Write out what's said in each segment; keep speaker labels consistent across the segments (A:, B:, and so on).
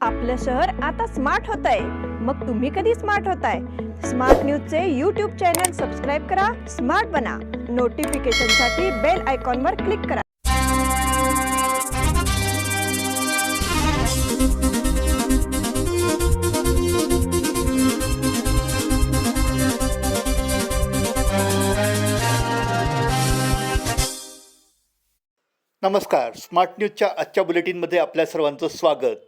A: आपलं शहर आता स्मार्ट होत आहे मग तुम्ही कधी स्मार्ट होताय? स्मार्ट न्यूजचे यूट्यूब चॅनल सबस्क्राईब करा स्मार्ट बना. नोटिफिकेशनसाठी बेल आयकॉनवर क्लिक करा.
B: नमस्कार. स्मार्ट न्यूजच्या आजच्या बुलेटिनमध्ये आपल्या सर्वांचं स्वागत.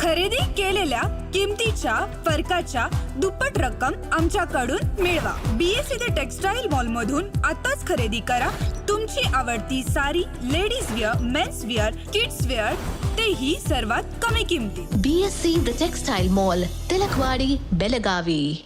C: खरेदी केलेल्या किमतीच्या फरकाच्या दुप्पट रक्कम आमच्याकडून मिळवा. बीएससी ते टेक्सटाईल मॉल मधून आताच खरेदी करा. तुमची आवडती सारी ladies wear men's wear kids wear तेही सर्वात कमी किमतीत.
D: BSc The Textile Mall, Tilakwadi Belagavi.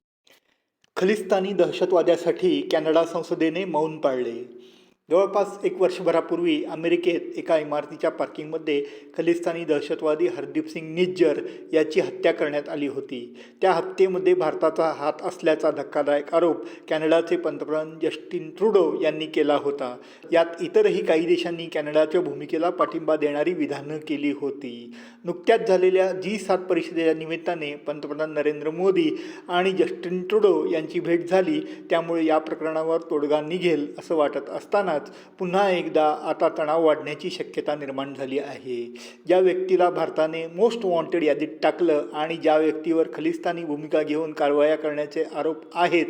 B: Khalistani दहशतवाद्यासाठी Canada संसदेने मौन पाळले. जवळपास एक वर्षभरापूर्वी अमेरिकेत एका इमारतीच्या पार्किंगमध्ये खलिस्तानी दहशतवादी हरदीप सिंग निज्जर याची हत्या करण्यात आली होती. त्या हत्येमध्ये भारताचा हात असल्याचा धक्कादायक आरोप कॅनडाचे पंतप्रधान जस्टिन ट्रुडो यांनी केला होता. यात इतरही काही देशांनी कॅनडाच्या भूमिकेला पाठिंबा देणारी विधानं केली होती. नुकत्याच झालेल्या जी सात परिषदेच्या निमित्ताने पंतप्रधान नरेंद्र मोदी आणि जस्टिन ट्रुडो यांची भेट झाली. त्यामुळे या प्रकरणावर तोडगा निघेल असं वाटत असताना असतानाच पुन्हा एकदा आता तणाव वाढण्याची शक्यता निर्माण झाली आहे. ज्या व्यक्तीला भारताने मोस्ट वॉन्टेड यादीत टाकलं आणि ज्या व्यक्तीवर खलिस्तानी भूमिका घेऊन कारवाया करण्याचे आरोप आहेत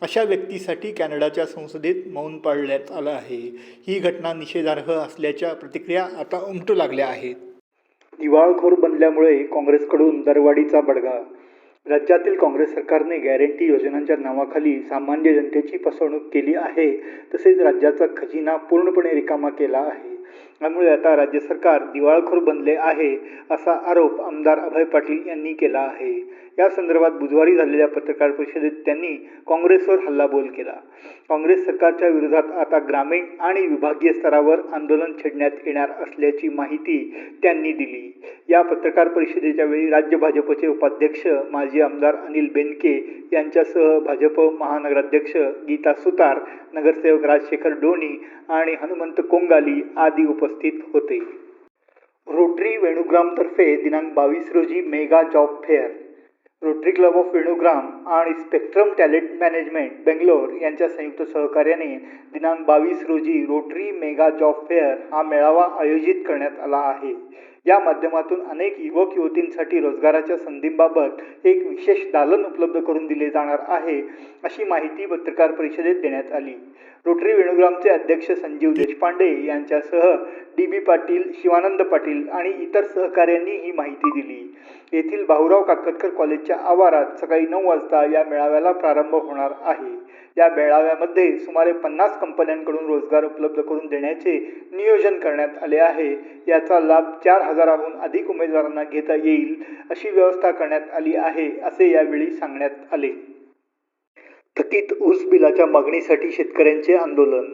B: अशा व्यक्तीसाठी कॅनडाच्या संसदेत मौन पाळण्यात आलं आहे. ही घटना निषेधार्ह असल्याच्या प्रतिक्रिया आता उमटू लागल्या आहेत. दिवाळखोर बनल्यामुळे काँग्रेसकडून दरवाढीचा बडगा राज्यातील काँग्रेस सरकारने गॅरंटी योजनांच्या नावाखाली सामान्य जनतेची फसवणूक केली आहे तसेच राज्याचा खजिना पूर्णपणे रिकामा केला आहे. त्यामुळे आता राज्य सरकार दिवाळखोर बनले आहे असा आरोप आमदार अभय पाटील यांनी केला आहे. या संदर्भात बुधवारी झालेल्या पत्रकार परिषदेत त्यांनी काँग्रेसवर हल्लाबोल केला. काँग्रेस सरकारच्या विरोधात आता ग्रामीण आणि विभागीय स्तरावर आंदोलन छेडण्यात येणार असल्याची माहिती त्यांनी दिली. या पत्रकार परिषदेच्या वेळी राज्य भाजपचे उपाध्यक्ष माजी आमदार अनिल बेनके यांच्यासह भाजप महानगराध्यक्ष गीता सुतार नगरसेवक राजशेखर डोणी आणि हनुमंत कोंगाली आदी उपस्थित होते. रोटरी वेणुग्रामतर्फे दिनांक बावीस रोजी mega job fair. Rotary Club of Venugram आणि स्पेक्ट्रम टॅलेंट मॅनेजमेंट बेंगलोर यांच्या संयुक्त सहकार्याने दिनांक बावीस रोजी रोटरी मेगा जॉब फेअर हा मेळावा आयोजित करण्यात आला आहे. या माध्यमातून अनेक युवक युवतींसाठी रोजगाराच्या संधींबाबत एक विशेष दालन उपलब्ध करून दिले जाणार आहे अशी माहिती पत्रकार परिषदेत देण्यात आली. रोटरी वेणुग्रामचे अध्यक्ष संजीव देशपांडे यांच्यासह डी बी पाटील शिवानंद पाटील आणि इतर सहकाऱ्यांनी ही माहिती दिली. येथील भाऊराव काकतकर कॉलेजच्या आवारात सकाळी नऊ वाजता या मेळाव्याला प्रारंभ होणार आहे. या मेळाव्यामध्ये सुमारे पन्नास कंपन्यांकडून रोजगार उपलब्ध करून देण्याचे नियोजन करण्यात आले आहे. याचा लाभ चार हजाराहून अधिक उमेदवारांना घेता येईल अशी व्यवस्था करण्यात आली आहे असे यावेळी सांगण्यात आले. थकीत ऊस बिलाच्या मागणीसाठी शेतकऱ्यांचे आंदोलन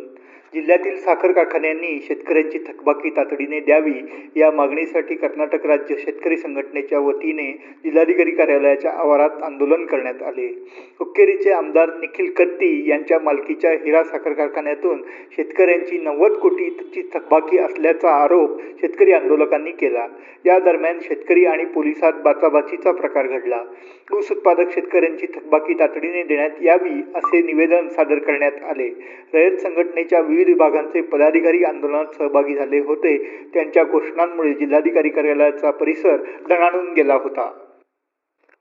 B: जिल्ह्यातील साखर कारखान्यांनी शेतकऱ्यांची थकबाकी तातडीने द्यावी या मागणीसाठी कर्नाटक राज्य शेतकरी संघटनेच्या वतीने जिल्हाधिकारी कार्यालयाच्या आवारात आंदोलन करण्यात आले. हुक्केरीचे आमदार निखिल कत्ती यांच्या मालकीच्या हिरा साखर कारखान्यातून शेतकऱ्यांची नव्वद कोटीची थकबाकी असल्याचा आरोप शेतकरी आंदोलकांनी केला. या दरम्यान शेतकरी आणि पोलिसात बाचाबाचीचा प्रकार घडला. ऊस उत्पादक शेतकऱ्यांची थकबाकी तातडीने देण्यात यावी असे निवेदन सादर करण्यात आले. रयत संघटनेच्या विविध विविध विभागांचे पदाधिकारी आंदोलनात सहभागी झाले होते. त्यांच्या घोषणांमुळे जिल्हाधिकारी कार्यालयाचा परिसर दणाणून गेला होता.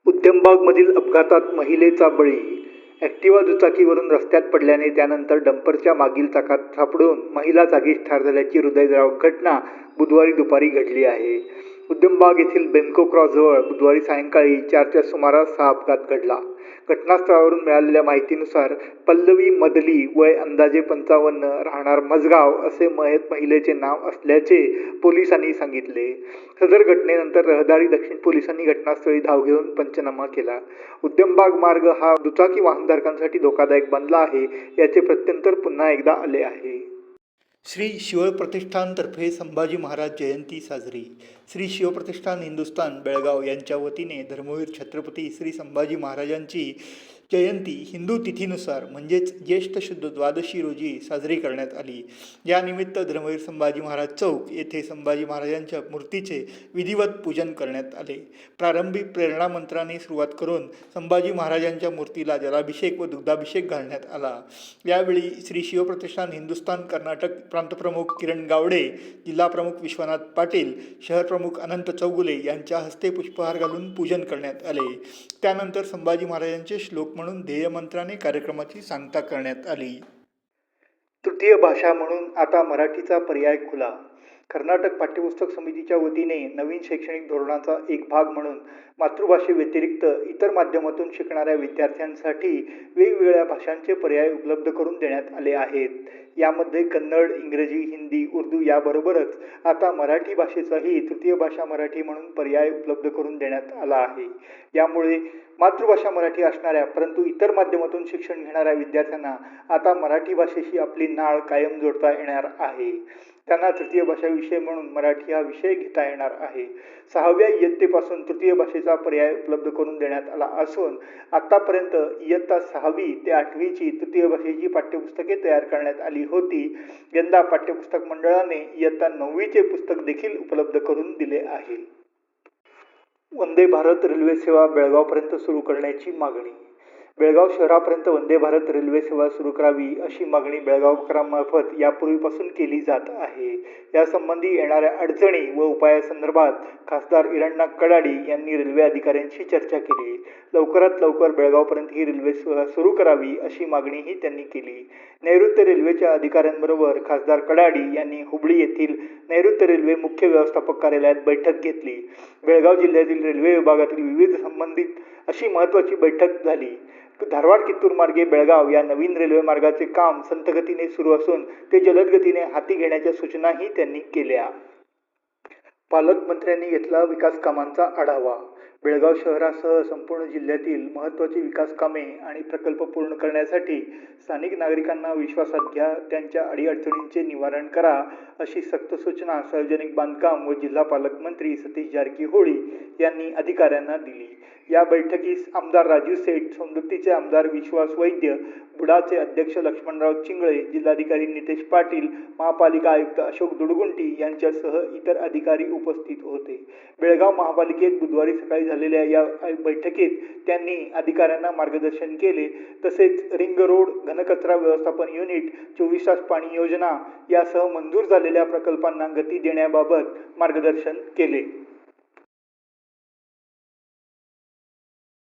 B: उद्यमबागमधील अपघातात महिलेचा बळी. ॲक्टिवा दुचाकीवरून रस्त्यात पडल्याने त्यानंतर डंपरच्या मागील चाकात सापडून महिला जागीच ठार झाल्याची हृदयद्रावक घटना बुधवारी दुपारी घडली आहे. उद्यमबाग येथील बेमको क्रॉसजवळ बुधवारी सायंकाळी चारच्या सुमारास हा अपघात घडला. घटनास्थळावरून मिळालेल्या माहितीनुसार पल्लवी मदली वय अंदाजे पंचावन्न राहणार मजगाव असे मयत महिलेचे नाव असल्याचे पोलिसांनी सांगितले. सदर घटनेनंतर रहदारी दक्षिण पोलिसांनी घटनास्थळी धाव घेऊन पंचनामा केला. उद्यमबाग मार्ग हा दुचाकी वाहनधारकांसाठी धोकादायक बनला आहे याचे प्रत्यंतर पुन्हा एकदा आले आहे. श्री शिवप्रतिष्ठानतर्फे संभाजी महाराज जयंती साजरी. श्री शिवप्रतिष्ठान हिंदुस्थान बेळगाव यांच्या वतीने धर्मवीर छत्रपती श्री संभाजी महाराजांची जयंती हिंदू तिथीनुसार म्हणजेच ज्येष्ठ शुद्ध द्वादशी रोजी साजरी करण्यात आली. यानिमित्त धर्मवीर संभाजी महाराज चौक येथे संभाजी महाराजांच्या मूर्तीचे विधिवत पूजन करण्यात आले. प्रारंभी प्रेरणा मंत्राने सुरुवात करून संभाजी महाराजांच्या मूर्तीला जलाभिषेक व दुग्धाभिषेक घालण्यात आला. यावेळी श्री शिवप्रतिष्ठान हिंदुस्थान कर्नाटक प्रांतप्रमुख किरण गावडे जिल्हाप्रमुख विश्वनाथ पाटील शहरप्रमुख अनंत चौगुले यांच्या हस्ते पुष्पहार घालून पूजन करण्यात आले. त्यानंतर संभाजी महाराजांचे श्लोक म्हणून ध्येयमंत्राने कार्यक्रमाची सांगता करण्यात आली. तृतीय भाषा म्हणून आता मराठीचा पर्याय खुला. कर्नाटक पाठ्यपुस्तक समितीच्या वतीने नवीन शैक्षणिक धोरणाचा एक भाग म्हणून मातृभाषेव्यतिरिक्त इतर माध्यमातून शिकणाऱ्या विद्यार्थ्यांसाठी वेगवेगळ्या भाषांचे पर्याय उपलब्ध करून देण्यात आले आहेत. यामध्ये कन्नड इंग्रजी हिंदी उर्दू याबरोबरच आता मराठी भाषेचाही तृतीय भाषा मराठी म्हणून पर्याय उपलब्ध करून देण्यात आला आहे. यामुळे मातृभाषा मराठी असणाऱ्या परंतु इतर माध्यमातून शिक्षण घेणाऱ्या विद्यार्थ्यांना आता मराठी भाषेशी आपली नाळ कायम जोडता येणार आहे. त्यांना तृतीय भाषा विषय म्हणून मराठी हा विषय घेता येणार आहे. सहाव्या इयत्तेपासून तृतीय भाषेचा पर्याय उपलब्ध करून देण्यात आला असून आत्तापर्यंत इयत्ता सहावी ते आठवीची तृतीय भाषेची पाठ्यपुस्तके तयार करण्यात आली होती. यंदा पाठ्यपुस्तक मंडळाने इयत्ता नववीचे पुस्तक देखील उपलब्ध करून दिले आहे. वंदे भारत रेल्वे सेवा बेळगावपर्यंत सुरू करण्याची मागणी. बेळगाव शहरापर्यंत वंदे भारत रेल्वे सेवा सुरू करावी अशी मागणी बेळगावकरांमार्फत यापूर्वीपासून केली जात आहे. यासंबंधी येणाऱ्या अडचणी व उपायासंदर्भात खासदार इरण्णा कडाडी यांनी रेल्वे अधिकाऱ्यांशी चर्चा केली. लवकरात लवकर बेळगावपर्यंत ही रेल्वे सेवा सुरू करावी अशी मागणीही त्यांनी केली. नैऋत्य रेल्वेच्या अधिकाऱ्यांबरोबर खासदार कडाडी यांनी हुबळी येथील नैऋत्य रेल्वे मुख्य व्यवस्थापक कार्यालयात बैठक घेतली. बेळगाव जिल्ह्यातील रेल्वे विभागातील विविध संबंधित अशी महत्त्वाची बैठक झाली. धारवाड कित्तूर मार्गे बेळगाव या नवीन रेल्वे मार्गाचे काम संतगतीने सुरू असून ते जलदगतीने हाती घेण्याच्या सूचनाही त्यांनी केल्या. पालकमंत्र्यांनी घेतला विकास कामांचा आढावा. बेळगाव शहरासह संपूर्ण जिल्ह्यातील महत्त्वाची विकास कामे आणि प्रकल्प पूर्ण करण्यासाठी स्थानिक नागरिकांना विश्वासात घ्या त्यांच्या अडीअडचणींचे निवारण करा अशी सक्त सूचना सार्वजनिक बांधकाम व जिल्हा पालकमंत्री सतीश जारकीहोळी यांनी अधिकाऱ्यांना दिली. या बैठकीस आमदार राजू सेठ समृद्धीचे आमदार विश्वास वैद्य बुडाचे अध्यक्ष लक्ष्मणराव चिंगळे जिल्हाधिकारी नितेश पाटील महापालिका आयुक्त अशोक दुडगुंटी यांच्यासह इतर अधिकारी उपस्थित होते. बेळगाव महापालिकेत बुधवारी सकाळी झालेल्या या बैठकीत त्यांनी अधिकाऱ्यांना मार्गदर्शन केले. तसेच रिंग रोड घनकचरा व्यवस्थापन युनिट चोवीस तास पाणी योजना यासह मंजूर झालेल्या प्रकल्पांना गती देण्याबाबत मार्गदर्शन केले.